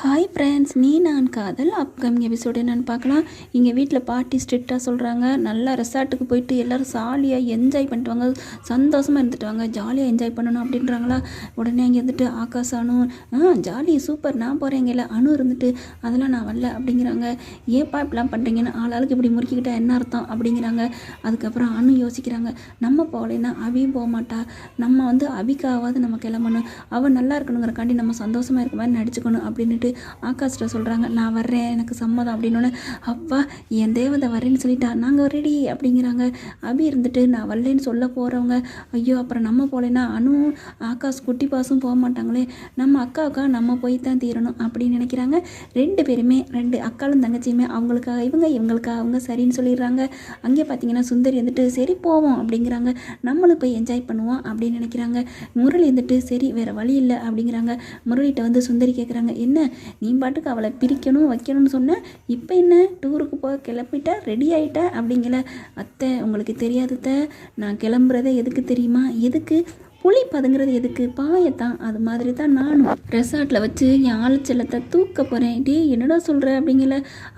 Hi friends நீ நான் காதல். அப்கமிங் எபிசோடு என்னென்னு பார்க்கலாம். இங்கே வீட்டில் பாட்டி ஸ்ட்ரிக்டாக சொல்கிறாங்க நல்லா ரெசார்ட்டுக்கு போயிட்டு எல்லோரும் ஜாலியாக என்ஜாய் பண்ணிட்டு வாங்க. சந்தோஷமாக இருந்துட்டு வாங்க. ஜாலியாக என்ஜாய் பண்ணணும் அப்படின்றாங்களா? உடனே அங்கே இருந்துட்டு ஆகாஷ் அனு ஆ ஜாலி சூப்பர் நான் போகிறேன் இல்லை அணு இருந்துட்டு அதெல்லாம் நான் வரல அப்படிங்கிறாங்க. ஏப்பா இப்படிலாம் பண்ணுறீங்கன்னு ஆளாளுக்கு இப்படி முறுக்கிக்கிட்டா என்ன அர்த்தம்? அப்படிங்கிறாங்க. அதுக்கப்புறம் அணு யோசிக்கிறாங்க. நம்ம போகலைன்னா அவியும் போக மாட்டா. நம்ம வந்து அவிக்காவது நம்ம கிளம்பணும். அவள் நல்லா இருக்கணுங்கிறக்காண்டி நம்ம சந்தோஷமாக இருக்க மாதிரி நடிச்சுக்கணும் அப்படின்ட்டு சொல்லிட்டு ஆகாஷ்ட சொல்கிறாங்க நான் வர்றேன் எனக்கு சம்மதம் அப்படின்னோடனே அப்பா என் தேவதை வரேன்னு சொல்லிட்டா நாங்கள் ரெடி அப்படிங்கிறாங்க. அபி இருந்துட்டு நான் வரலேன்னு சொல்ல போகிறவங்க ஐயோ அப்புறம் நம்ம போகலைன்னா அனு ஆகாஷ் குட்டி பாசும் போக மாட்டாங்களே நம்ம அக்காவுக்கா நம்ம போய் தான் தீரணும் அப்படின்னு நினைக்கிறாங்க. ரெண்டு பேருமே ரெண்டு அக்காலும் தங்கச்சியுமே அவங்களுக்காக இவங்க இவங்களுக்காக அவங்க சரின்னு சொல்லிடுறாங்க. அங்கே பார்த்தீங்கன்னா சுந்தரி வந்துட்டு சரி போவோம் அப்படிங்கிறாங்க. நம்மளும் போய் என்ஜாய் பண்ணுவோம் அப்படின்னு நினைக்கிறாங்க. முரளி வந்துட்டு சரி வேறு வழி இல்லை அப்படிங்கிறாங்க. முரளிகிட்ட வந்து சுந்தரி கேட்குறாங்க என்ன நீ பாட்டுக்கு அவளை பிரிக்கணும் வைக்கணும்னு சொன்ன இப்போ என்ன? டூருக்கு போக கிளப்பிட்டா ரெடி ஆகிட்ட அப்படிங்கிற அத்தை உங்களுக்கு தெரியாது அத்தை நான் கிளம்புறதே எதுக்கு தெரியுமா? எதுக்கு புளி பதுங்கிறது எதுக்கு? பாயத்தான். அது மாதிரி தான் நானும் ரெசார்ட்டில் வச்சு என் ஆளுச்சலத்தை தூக்க போகிறேன் டே என்னடா சொல்கிற அப்படிங்கல.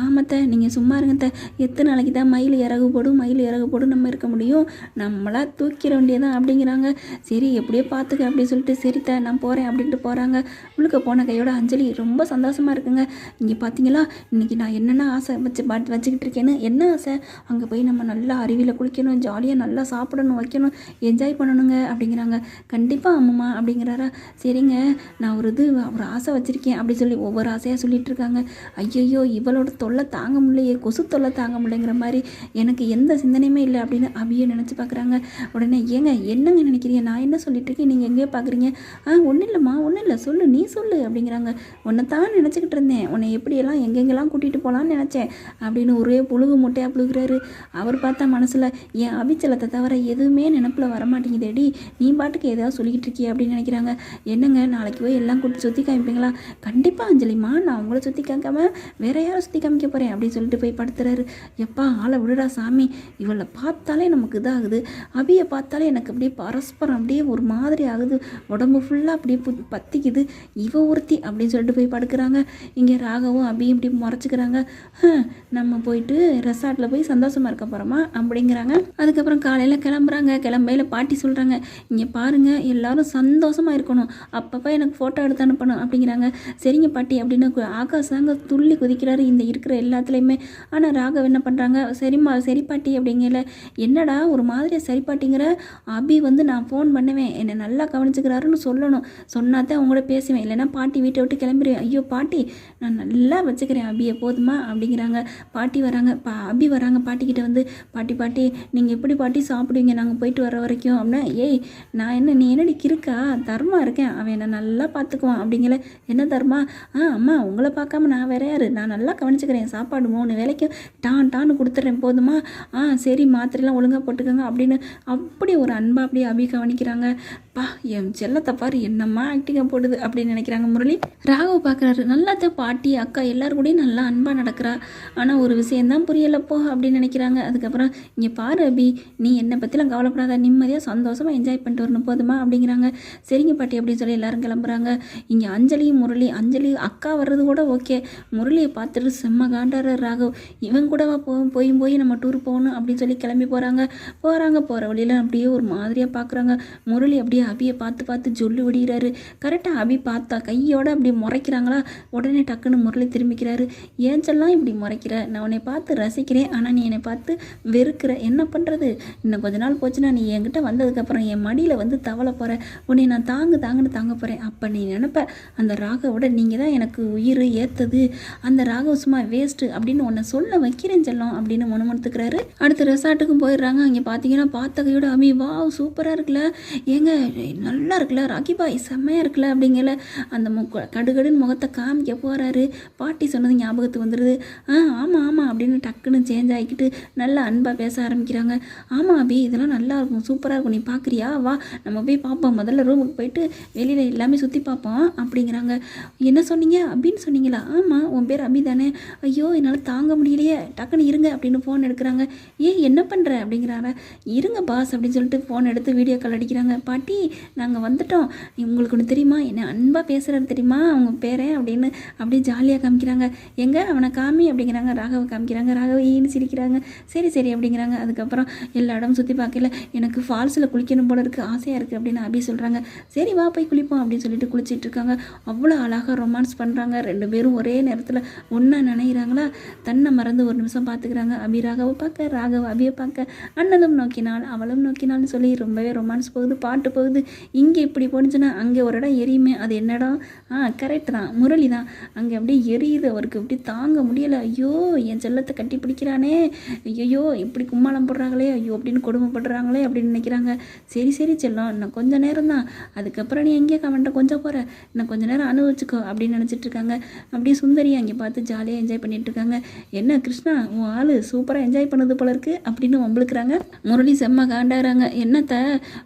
ஆமத்த நீங்கள் சும்மா இருங்கத்த எத்தனை நாளைக்கு தான் மயில் இறகு போடும் மயில் இறகு போடும் நம்ம இருக்க முடியும்? நம்மளாக தூக்கிற வேண்டியதான் அப்படிங்கிறாங்க. சரி எப்படியோ பார்த்துக்க அப்படின்னு சொல்லிட்டு சரித்த நான் போகிறேன் அப்படின்ட்டு போகிறாங்க உள்ளுக்க போன கையோட அஞ்சலி ரொம்ப சந்தோஷமாக இருக்குங்க. இங்கே பார்த்தீங்களா இன்றைக்கி நான் என்னென்ன ஆசை வச்சு பாட்டு வச்சுக்கிட்டு இருக்கேன்னு? என்ன ஆசை? அங்கே போய் நம்ம நல்லா அருவியில் குளிக்கணும் ஜாலியாக நல்லா சாப்பிடணும் வைக்கணும் என்ஜாய் பண்ணணுங்க அப்படிங்கிறாங்க. கண்டிப்பாக அம்மா அப்படிங்கிறாரா? சரிங்க நான் ஒரு இது ஒரு ஆசை வச்சுருக்கேன் அப்படி சொல்லி ஒவ்வொரு ஆசையாக சொல்லிகிட்டு இருக்காங்க. ஐயையோ இவளோட தொல்லை தாங்க முடியலையே கொசு தொல்லை தாங்க முடியலைங்கிற மாதிரி எனக்கு எந்த சிந்தனையுமே இல்லை அப்படின்னு அபியை நினச்சி பார்க்குறாங்க. உடனே ஏங்க என்னங்க நினைக்கிறீங்க? நான் என்ன சொல்லிட்டு இருக்கேன்? நீங்கள் எங்கேயோ பார்க்குறீங்க. ஆ ஒன்றும் இல்லைம்மா ஒன்றும் இல்லை சொல்லு நீ சொல்லு அப்படிங்கிறாங்க. உன்னை தான் நினச்சிக்கிட்டு இருந்தேன். உன்னை எப்படியெல்லாம் எங்கெங்கெல்லாம் கூட்டிகிட்டு போகலான்னு நினச்சேன் அப்படின்னு ஒரே புழுகு முட்டையாக புழுகிறாரு. அவர் பார்த்தா மனசில் என் அபிச்சலத்தை தவிர எதுவுமே நினப்பில் வரமாட்டேங்குதேடி. நீ பாட்டுக்கு ஏதாவது சொல்லிக்கிட்டு இருக்கியே அப்படின்னு நினைக்கிறாங்க. என்னங்க நாளைக்கு போய் எல்லாம் கூட்டி சுற்றி காமிப்பீங்களா? கண்டிப்பாக அஞ்சலிம்மா நான் உங்களை சுற்றி காமிக்காம வேற யாரும் சுற்றி காமிக்க போகிறேன் அப்படின்னு சொல்லிட்டு போய் படுத்துறாரு. எப்பா ஆளை விடுடா சாமி. இவளை பார்த்தாலே நமக்கு இதாகுது. அபியை பார்த்தாலே எனக்கு அப்படியே பரஸ்பரம் அப்படியே ஒரு மாதிரி ஆகுது. உடம்பு ஃபுல்லாக அப்படியே பத்திக்குது. இவ ஒருத்தி அப்படின்னு சொல்லிட்டு போய் படுக்கிறாங்க. இங்கே ராகவும் அபியும் இப்படி முறைச்சிக்கிறாங்க. நம்ம போயிட்டு ரெசார்ட்டில் போய் சந்தோஷமாக இருக்க போகிறோமா அப்படிங்கிறாங்க. அதுக்கப்புறம் காலையில் கிளம்புறாங்க. கிளம்பையில் பாட்டி சொல்கிறாங்க இங்கே பாருங்கள் எல்லாரும் சந்தோஷமாக இருக்கணும். அப்பப்போ எனக்கு ஃபோட்டோ எடுத்து அனுப்பணும் அப்படிங்கிறாங்க. சரிங்க பாட்டி அப்படின்னு ஆகாஷாங்க ஆகாஷ் தாங்க துள்ளி குதிக்கிறாரு இந்த இருக்கிற எல்லாத்துலேயுமே. ஆனால் ராகவ் என்ன பண்ணுறாங்க சரிம்மா சரி பாட்டி அப்படிங்கல. என்னடா ஒரு மாதிரியாக சரி பாட்டிங்கிற? அபி வந்து நான் ஃபோன் பண்ணுவேன். என்னை நல்லா கவனிச்சுக்கிறாருன்னு சொல்லணும். சொன்னாதான் அவங்க கூட பேசுவேன். இல்லைன்னா பாட்டி வீட்டை விட்டு கிளம்பிடுவேன் ஐயோ பாட்டி நான் நல்லா வச்சுக்கிறேன் அபியை. போதுமா? அப்படிங்கிறாங்க. பாட்டி வராங்க. பா அபி வராங்க பாட்டிக்கிட்ட வந்து பாட்டி பாட்டி நீங்கள் எப்படி பாட்டி சாப்பிடுவீங்க? நாங்கள் போயிட்டு வர வரைக்கும். அப்படின்னா ஏய் நான் என்ன நீ என்னடி கிறுக்கா? தர்மா இருக்கேன். அவன் என்னை நல்லா பார்த்துக்குவான் அப்படிங்கல என்ன தர்மா? ஆ அம்மா உங்களை பார்க்காம நான் வேற யாரு? நான் நல்லா கவனிச்சுக்கிறேன். சாப்பாடு மூணு வேலைக்கு டான் டான்னு கொடுத்துட்றேன். போதுமா? ஆ சரி மாத்திரைலாம் ஒழுங்காக போட்டுக்கோங்க அப்படின்னு அப்படி ஒரு அன்பா அப்படியே அபி கவனிக்கிறாங்க. பா என் செல்லத்தை பாரு என்னம்மா ஆக்டிங்காக போடுது அப்படின்னு நினைக்கிறாங்க முரளி. ராகவ் பார்க்குறாரு நல்லா தான் பாட்டி அக்கா எல்லாரு கூடயும் நல்லா அன்பாக நடக்கிறா. ஆனால் ஒரு விஷயந்தான் புரியலப்போ அப்படின்னு நினைக்கிறாங்க. அதுக்கப்புறம் இங்கே பாரு அபி நீ என்னை பற்றிலாம் கவலைப்படாத. நிம்மதியாக சந்தோஷமாக என்ஜாய் பண்ணிட்டு வரணும். போதுமா அப்படிங்கிறாங்க. சரிங்க பாட்டி அப்படின்னு சொல்லி எல்லாரும் கிளம்புறாங்க. இங்கே அஞ்சலியும் முரளி அஞ்சலி அக்கா வர்றது கூட ஓகே. முரளியை பார்த்துட்டு செம்ம காண்டார ராகவ். இவன் கூடவா போ போய் போய் நம்ம டூர் போகணும் அப்படின்னு சொல்லி கிளம்பி போகிறாங்க போகிறாங்க போகிற வழியில் அப்படியே ஒரு மாதிரியாக பார்க்குறாங்க முரளி அப்படியே அபியை பார்த்து பார்த்து ஜொல்லு விடுகிறாரு கரெக்டாக அபி பார்த்தா கையோட அப்படியே முறைக்கிறாங்களா? உடனே டக்குன்னு முரளி திரும்பிக்கிறாரு. ஏஞ்செல்லாம் இப்படி முறைக்கிற? நான் உன்னை பார்த்து ரசிக்கிறேன். ஆனால் நீ என்னை பார்த்து வெறுக்கிற. என்ன பண்ணுறது இன்னும் கொஞ்ச நாள் போச்சுன்னா நீ என்கிட்ட வந்ததுக்கப்புறம் என் மடியில் வந்து தவளை போகிற உன்னை நான் தாங்கு தாங்குன்னு தாங்க போகிறேன் அப்போ நீ நினப்ப அந்த ராகவோட நீங்கள் தான் எனக்கு உயிர் ஏற்றது அந்த ராகவ சும்மா வேஸ்ட்டு அப்படின்னு உன்னை சொல்ல வைக்கிறேன் செல்லம் அப்படின்னு முணுமுணுத்துக்கிறாரு அடுத்து ரெசார்ட்டுக்கும் போயிடுறாங்க. அங்கே பார்த்தீங்கன்னா பார்த்தகையோட அபி அமி வா சூப்பராக இருக்குல்ல. ஏங்க நல்லா இருக்குல்ல. ராக்கி பாய் செம்மையாக இருக்குல்ல. அப்படிங்கல அந்த மு- கடுகடுன்னு முகத்தை காமிக்க போகிறாரு பாட்டி சொன்னது ஞாபகத்துக்கு வந்துடுது ஆ ஆமாம் ஆமாம் அப்படின்னு டக்குன்னு சேஞ்ச் ஆகிக்கிட்டு நல்லா அன்பாக பேச ஆரம்பிக்கிறாங்க. ஆமாம் அபி இதெல்லாம் நல்லா இருக்கும். சூப்பராக இருக்கும். நீ பார்க்குறியா வா. நம்ம போய் பார்ப்போம். முதல்ல ரூமுக்கு போயிட்டு வெளியில் எல்லாமே சுற்றி பார்ப்போம். அப்படிங்கிறாங்க. என்ன சொன்னீங்க? அப்படின்னு சொன்னீங்களா? ஆமாம் உன் பேர் அபி தானே. ஐயோ என்னால் தாங்க முடியலையே. டக்குன்னு இருங்க அப்படின்னு ஃபோன் எடுக்கிறாங்க. ஏன் என்ன பண்ணுற அப்படிங்கிறாங்க. இருங்க பாஸ் அப்படின்னு சொல்லிட்டு ஃபோன் எடுத்து வீடியோ கால் அடிக்கிறாங்க. பாட்டி நாங்கள் வந்துட்டோம். உங்களுக்கு ஒன்று தெரியுமா? என்ன அன்பாக பேசுகிறது தெரியுமா? அவங்க பேரே அப்படின்னு அப்படியே ஜாலியாக காமிக்கிறாங்க. எங்கே? அவனை காமி அப்படிங்கிறாங்க. ராகவ காமிக்கிறாங்க. ராகவ ஈன்னு சிரிக்கிறாங்க. சரி சரி அப்படிங்கிறாங்க. அதுக்கப்புறம் எல்லா இடமும் சுற்றி பார்க்கல. எனக்கு ஃபால்ஸில் குளிக்கணும் போல இருக்குது ஆசையாக இருக்குது அப்படின்னு அபி சொல்கிறாங்க சரி வா போய் குளிப்போம் அப்படின்னு சொல்லிட்டு குளிச்சிட்டு இருக்காங்க. அவ்வளோ அழகாக ரொமான்ஸ் பண்ணுறாங்க ரெண்டு பேரும் ஒரே நேரத்தில் ஒன்றா நினைக்கிறாங்களா தன்னை மறந்து ஒரு நிமிஷம் பார்த்துக்கிறாங்க அபி ராகவை பார்க்க ராகவ அபியை பார்க்க அண்ணனும் நோக்கினால் அவளும் நோக்கினாள்னு சொல்லி ரொம்பவே ரொமான்ஸ் போகுது பாட்டு போகுது. இங்கே இப்படி போணுச்சுன்னா அங்கே ஒரு இடம் எரியுமே. அது என்னடா? ஆ கரெக்ட் தான். முரளி தான். அங்கே அப்படியே எரியுது. அவருக்கு அப்படி தாங்க முடியலை. ஐயோ என் செல்லத்தை கட்டி பிடிக்கிறானே. ஐயோ இப்படி கும்மாளம் போடுறாங்களே. ஐயோ அப்படின்னு கொடுமைப்படுறாங்களே அப்படின்னு நினைக்கிறாங்க. சரி சரி செல்லம். இன்னும் கொஞ்சம் நேரம் தான். அதுக்கப்புறம் நீ எங்கேயே கமெண்ட்டை கொஞ்சம் போகிற இன்னும் கொஞ்சம் நேரம் அனுபவிச்சுக்கோ அப்படின்னு நினச்சிட்ருக்காங்க அப்படியே சுந்தரி அங்கே பார்த்து ஜாலியாக என்ஜாய் பண்ணிகிட்ருக்காங்க இருக்காங்க. என்ன கிருஷ்ணா உன் ஆள் சூப்பராக என்ஜாய் பண்ணது போல இருக்குது அப்படின்னு வம்பளுக்குறாங்க முரளி செம்ம காண்டாகிறாங்க என்னத்த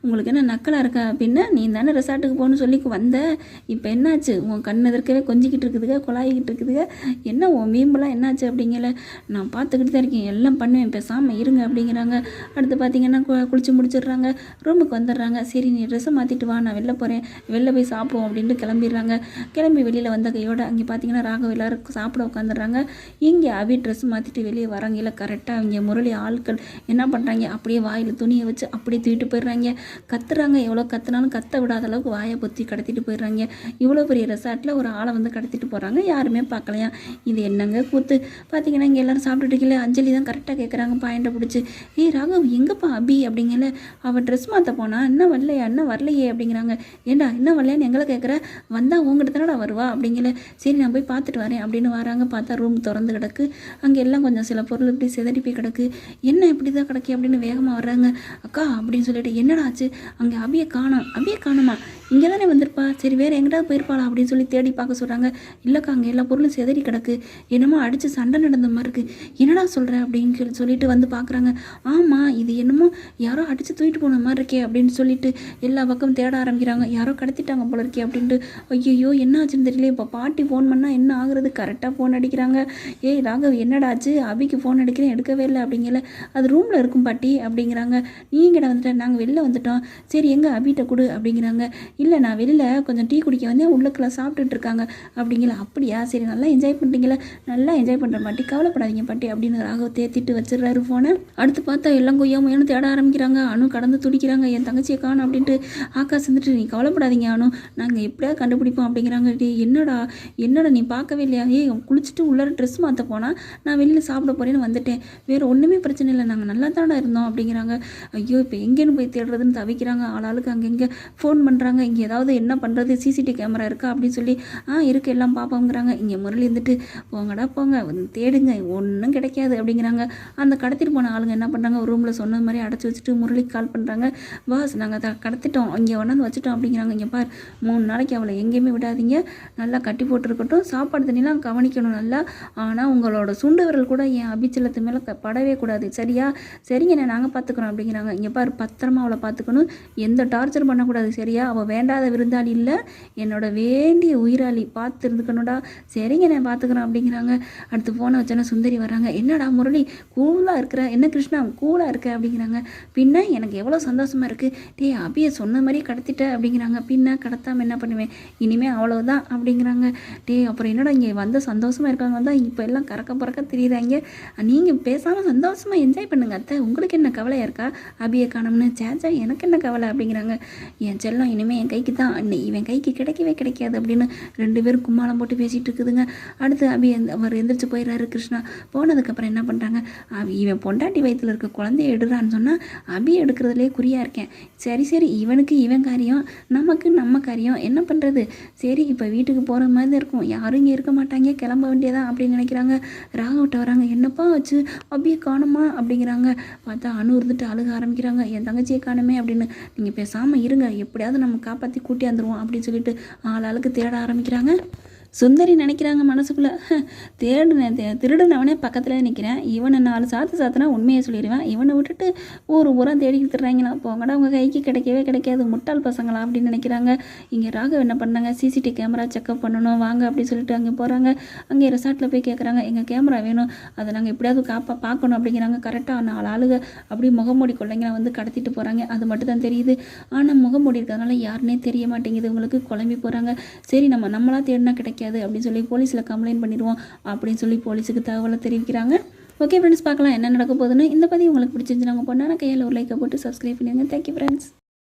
உங்களுக்கு என்ன நக்கலாக இருக்கா? அப்படின்னா நீ தானே ரெசார்ட்டுக்கு போகணும்னு சொல்லி வந்த? இப்போ என்னாச்சு? உன் கண் எதிர்க்கவே கொஞ்சிக்கிட்டு இருக்குதுங்க குழாயிக்கிட்டு இருக்குதுங்க என்ன உன் மீம்பெல்லாம் என்னாச்சு அப்படிங்கல? நான் பார்த்துக்கிட்டு தான் இருக்கேன். எல்லாம் பண்ணுவேன். பேசாமல் இருங்க அப்படிங்கிறாங்க. அடுத்து பார்த்தீங்கன்னா கு- குளிச்சு முடிச்சிடுறாங்க. ரூமுக்கு வந்துடுறாங்க. சரி நீ ட்ரெஸ்ஸை மாற்றிட்டு வா நான் வெளில போகிறேன் வெளில போய் சாப்பிடுவோம் அப்படின்ட்டு கிளம்பிடுறாங்க. கிளம்பி வெளியில் வந்த கையோட அங்கே பார்த்தீங்கன்னா ராகவ எல்லாரும் சாப்பிட உட்காந்துடுறாங்க. இங்கே அவி ட்ரெஸ் மாற்றிட்டு வெளியே வராங்கல்ல கரெக்டாக அவங்க முரளி ஆட்கள் என்ன பண்ணுறாங்க அப்படியே வாயில் துணியை வச்சு அப்படியே தூக்கிட்டு போயிடுறாங்க. கத்துறாங்க. எவ்வளோ கத்துனாலும் கத்த விடாத அளவுக்கு வாயை பொத்தி கடத்திட்டு போயிடுறாங்க. இவ்வளோ பெரிய ரெசார்ட்டில் ஒரு ஆளை வந்து கடத்திட்டு போகிறாங்க யாருமே பார்க்கலையா? இது என்னங்க கூத்து? பார்த்தீங்கன்னா இங்கே எல்லோரும் சாப்பிட்டுட்டு அஞ்சலி தான் கரெக்டாக கேட்குறாங்க பாயிண்டை பிடிச்சி. ஏய் ராகவ் எங்கேப்பா அபி அப்படிங்கல? அவள் ட்ரெஸ் மாற்ற போனால் என்ன வரலையா என்ன வரலையே அப்படிங்கிறாங்க. ஏண்டா என்ன வரலையான்னு எங்களை கேட்குற? வந்தால் உங்ககிட்ட தானடா வருவா அப்படிங்கல சரி நான் போய் பார்த்துட்டு வரேன் அப்படின்னு வராங்க. பார்த்தா ரூம் திறந்து கிடக்கு. அங்கே எல்லாம் கொஞ்சம் சில பொருள் இப்படி சிதறி போய் கிடக்கு. என்ன இப்படி தான் கிடக்கு அப்படின்னு வேகமாக வர்றாங்க. அக்கா அப்படின்னு சொல்லிட்டு என்னடா ஆச்சு? அங்கே அபியை காணும். அபியை காணுமா? இங்கே தானே வந்திருப்பா? சரி வேறு எங்கிட்டாவது போயிருப்பாளா? அப்படின்னு சொல்லி தேடி பார்க்க சொல்கிறாங்க இல்லைக்கா அங்கே எல்லா பொருளும் செதறி கிடக்கு. என்னமோ அடித்து சண்டை நடந்த மாதிரி இருக்குது என்னடா சொல்கிற அப்படின்னு சொல்லி சொல்லிட்டு வந்து பார்க்குறாங்க. ஆமாம் இது என்னமோ யாரோ அடித்து தூக்கிட்டு போன மாதிரி இருக்கே அப்படின்னு சொல்லிட்டு எல்லா பக்கம் தேட ஆரம்பிக்கிறாங்க. யாரோ கடத்திட்டாங்க போல இருக்கே அப்படின்ட்டு. ஐயோ என்ன ஆச்சுன்னு தெரியல இப்போ பாட்டி ஃபோன் பண்ணால் என்ன ஆகுறது? கரெக்டாக ஃபோன் அடிக்கிறாங்க. ஏய் ராகவ் என்னடா ஆச்சு? அபிக்கு ஃபோன் அடிக்கிறேன் எடுக்கவே இல்லை அப்படிங்கல. அது ரூமில் இருக்கும் பாட்டி அப்படிங்கிறாங்க. நீங்கட வந்துட்டேன் நாங்கள் வெளில வந்துட்டோம். சரி எங்கே அபிட்ட கொடு அப்படிங்கிறாங்க. இல்லை நான் வெளியில் கொஞ்சம் டீ குடிக்க வந்தேன். உள்ளுக்குள்ள சாப்பிட்டுட்டு இருக்காங்க. அப்படிங்களா அப்படியா? சரி நல்லா என்ஜாய் பண்ணுறீங்களா நல்லா என்ஜாய் பண்ணுற பாட்டி. கவலைப்படாதீங்க பாட்டி அப்படின்னு ராகவ் தேத்திட்டு வச்சிடுறாரு ஃபோனை அடுத்து பார்த்தா எல்லாம் கொய்யா முயன்னு தேட ஆரம்பிக்கிறாங்க. அணு கடந்து துடிக்கிறாங்க. என் தங்கச்சியை காணும் அப்படின்ட்டு ஆகாஷ் வந்துட்டு நீ கவலைப்படாதீங்க அணு நாங்கள் எப்படியாவது கண்டுபிடிப்போம்? அப்படிங்கிறாங்க. டே என்னடா? என்னடா நீ பார்க்கவே இல்லையா? ஏய் குளிச்சுட்டு உள்ளார ட்ரெஸ் மாற்ற போனால் நான் வெளியில் சாப்பிட போகிறேன்னு வந்துட்டேன். வேறு ஒன்றுமே பிரச்சனை இல்லை. நாங்கள் நல்லா தானே இருந்தோம் அப்படிங்கிறாங்க. ஐயோ இப்போ எங்கேன்னு போய் தேடுறதுன்னு தவிக்கிறாங்க. ஆளாளுக்கு அங்கங்கே ஃபோன் பண்ணுறாங்க இங்கே ஏதாவது என்ன பண்ணுறது சிசிடிவி கேமரா இருக்கா? அப்படின்னு சொல்லி ஆ இருக்கு எல்லாம் பார்ப்போங்கிறாங்க இங்கே முரளி இருந்துட்டு போங்கடா போங்க. வந்து தேடுங்க. ஒன்றும் கிடைக்காது. அப்படிங்கிறாங்க. அந்த கடத்திட்டு போன ஆளுங்க என்ன பண்ணுறாங்க ரூமில் சொன்னது மாதிரி அடைச்சி வச்சுட்டு முரளிக்கு கால் பண்ணுறாங்க பாஸ் நாங்கள் த கடத்திட்டோம். இங்கே கொண்டாந்து வச்சுட்டோம். அப்படிங்கிறாங்க. இங்கே பார் மூணு நாளைக்கு அவளை எங்கேயுமே விடாதீங்க. நல்லா கட்டி போட்டிருக்கட்டும். சாப்பாடு தண்ணிலாம் கவனிக்கணும் நல்லா. ஆனால் உங்களோட சுண்டு விரல் கூட என் அபிச்சலத்து மேலே க- படவே கூடாது. சரியா? சரிங்கண்ணே நாங்கள் பார்த்துக்குறோம் அப்படிங்கிறாங்க. இங்கே பார் பத்திரமா அவளை பார்த்துக்கணும் எந்த டார்ச்சர் பண்ணக்கூடாது. சரியா? அவள் வேண்டாத விருந்தாளி இல்லை. என்னோட வேண்டிய உயிராளி பார்த்து இருந்துக்கணும்டா சரிங்க நான் பார்த்துக்குறேன் அப்படிங்கிறாங்க. அடுத்து ஃபோனை வச்சோன்னா சுந்தரி வராங்க. என்னடா முரளி கூலாக இருக்கிற? என்ன கிருஷ்ணா கூலாக இருக்க? அப்படிங்கிறாங்க. பின்ன எனக்கு எவ்வளோ சந்தோஷமாக இருக்குது டேய் அபியை சொன்ன மாதிரியே கடத்திட்ட அப்படிங்கிறாங்க. பின்ன கடத்தாமல் என்ன பண்ணுவேன்? இனிமேல் அவ்வளோதான் அப்படிங்கிறாங்க. டேய் அப்புறம் என்னடா இங்கே வந்து சந்தோஷமாக இருக்காங்க? வந்தால் இப்போ எல்லாம் கறக்க பறக்க தெரியுறாங்க. நீங்கள் பேசாமல் சந்தோஷமாக என்ஜாய் பண்ணுங்க அத்தை. உங்களுக்கு என்ன கவலையாக இருக்கா? அபியை காணோம்னு. சேச்சா எனக்கு என்ன கவலை அப்படிங்கிறாங்க. என் செல்லம் இனிமேல் என் கைக்கு தான் இன்னி இவன் கைக்கு கிடைக்கவே கிடைக்காது அப்படின்னு ரெண்டு பேரும் கும்மாளம் போட்டு பேசிகிட்டு இருக்குதுங்க. அடுத்து அபி எந்த- அவர் எந்திரிச்சு போயிடுறாரு கிருஷ்ணா. போனதுக்கப்புறம் என்ன பண்ணுறாங்க இவன் பொண்டாட்டி வயிற்றில் இருக்க குழந்தைய எடுறான்னு சொன்னால் அபி எடுக்கிறதுலே குறியாக இருக்கேன். சரி சரி இவனுக்கு இவன் காரியம் நமக்கு நம்ம காரியம். என்ன பண்ணுறது சரி இப்போ வீட்டுக்கு போகிற மாதிரி தான் இருக்கும். யாரும் இங்கே இருக்க மாட்டாங்க. கிளம்ப வேண்டியதான் அப்படின்னு நினைக்கிறாங்க. ராகவட்ட வராங்க. என்னப்பா வச்சு அபியை காணுமா? அப்படிங்கிறாங்க. பார்த்தா அணு இருந்துட்டு அழுக ஆரம்பிக்கிறாங்க. என் தங்கச்சியை காணுமே அப்படின்னு. நீங்கள் பேசாமல் இருங்க. எப்படியாவது நம்ம காப்பாற்றி கூட்டி வந்துடுவோம் அப்படின்னு சொல்லிட்டு ஆள் ஆளுக்கு தேட ஆரம்பிக்கிறாங்க. சுந்தரி நினைக்கிறாங்க மனசுக்குள்ளே. தேடுன தே திருடுனவனே பக்கத்தில் நிற்கிறேன் இவனை நாலு சாத்து சாத்தினா உண்மையை சொல்லிடுவேன். இவனை விட்டுட்டு ஊர் ஊராக தேடி திட்டுறாங்களா போங்கடா உங்கள் கைக்கு கிடைக்கவே கிடைக்காது. முட்டாள் பசங்களா அப்படின்னு நினைக்கிறாங்க. இங்கே ராகவ் என்ன பண்ணாங்க? சிசிடிவி கேமரா செக்அப் பண்ணணும். வாங்க அப்படின்னு சொல்லிட்டு அங்கே போகிறாங்க அங்கே ரெசார்ட்டில் போய் கேட்குறாங்க எங்கள் கேமரா வேணும். அதை நாங்கள் எப்படியாவது காப்பா பார்க்கணும் அப்படிங்கிறாங்க. கரெக்டாக நாலு ஆளுக அப்படி முகமூடி கொள்ளைங்களை வந்து கடத்திட்டு போகிறாங்க அது மட்டும் தான் தெரியுது. ஆனால் முகமூடி இருக்கிறதுனால யாருன்னே தெரிய மாட்டேங்குது. உங்களுக்கு குழம்பி போகிறாங்க சரி நம்ம நம்மளாக தேடினா கிடைக்காது அப்படின்னு சொல்லி போலீஸில் கம்ப்ளைண்ட் பண்ணிடுவோம் அப்படின்னு சொல்லி போலீஸுக்கு தகவலை தெரிவிக்கிறாங்க. ஓகே ஃப்ரெண்ட்ஸ் பார்க்கலாம் என்ன நடக்க போகுதுன்னு. இந்த பதிவு உங்களுக்கு பிடிச்சிருந்துச்சு நாங்கள் பொண்ணான கையில் ஒரு லைக்கை போட்டு சப்ஸ்கிரைப் பண்ணிடுங்க. Thank you friends